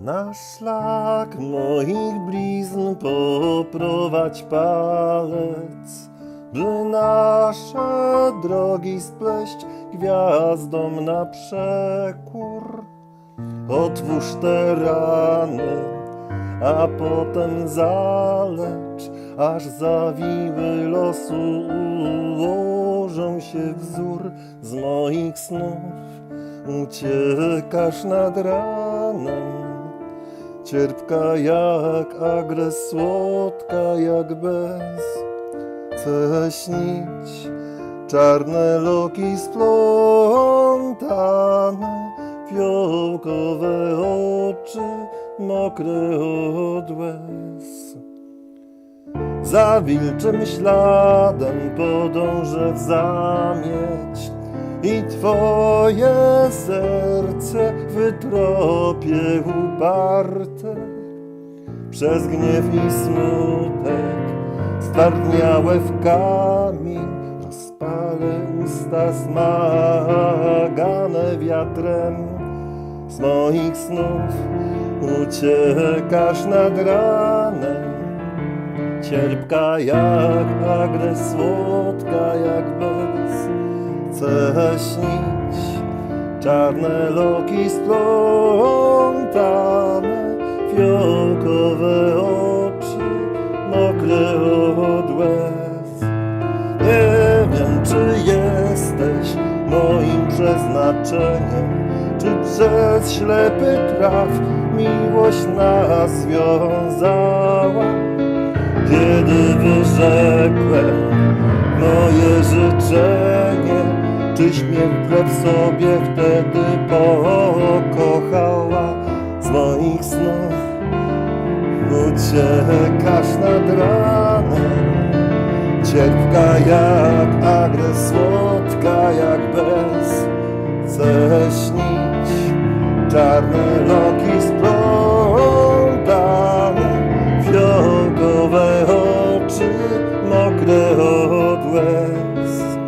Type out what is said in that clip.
Na szlak moich blizn poprowadź palec, by nasze drogi spleść gwiazdom na przekór. Otwórz te rany, a potem zalecz, aż zawiły losu ułożą się wzór z moich snów. Uciekasz nad ranem, cierpka jak agres, słodka jak bez. Chcę śnić, czarne loki splątane, fiołkowe oczy, mokre od łez. Za wilczym śladem podążę w zamieć i twoje serce wytropie uparte. Przez gniew i smutek stwardniałe w kamień rozpalę usta smagane wiatrem. Z moich snów uciekasz nad ranem. Cierpka jak agres, słodka jak bez Chcę śnić Czarne loki splątane Fiołkowe oczy Mokre od łez Nie wiem czy jesteś moim przeznaczeniem Czy przez ślepy traf Miłość nas związała kiedy wyrzekłem moje życzenie, czyś mnie wbrew sobie wtedy pokochała z moich snów. Uciekasz nad ranem, cierpka jak agres, słodka jak bez. Chcę śnić, czarne loki splątane, fiołkowe oczy, mokre od łez.